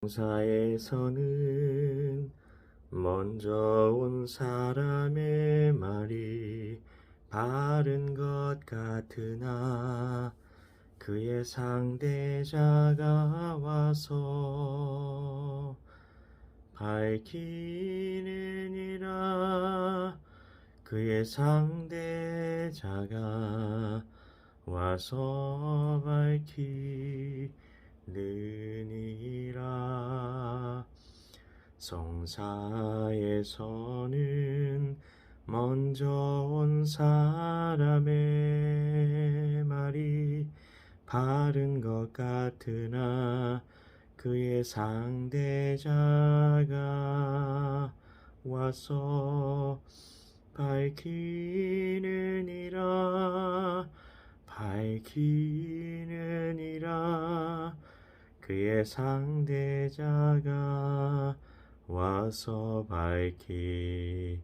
공사에서는 먼저 온 사람의 말이 바른 것 같으나 그의 상대자가 와서 밝히느니라. 그의 상대자가 와서 밝히느니라 성사에서는 먼저 온 사람의 말이 바른 것 같으나 그의 상대자가 와서 밝히느니라 밝히느니라. 그의 상대자가 와서 밝히느니라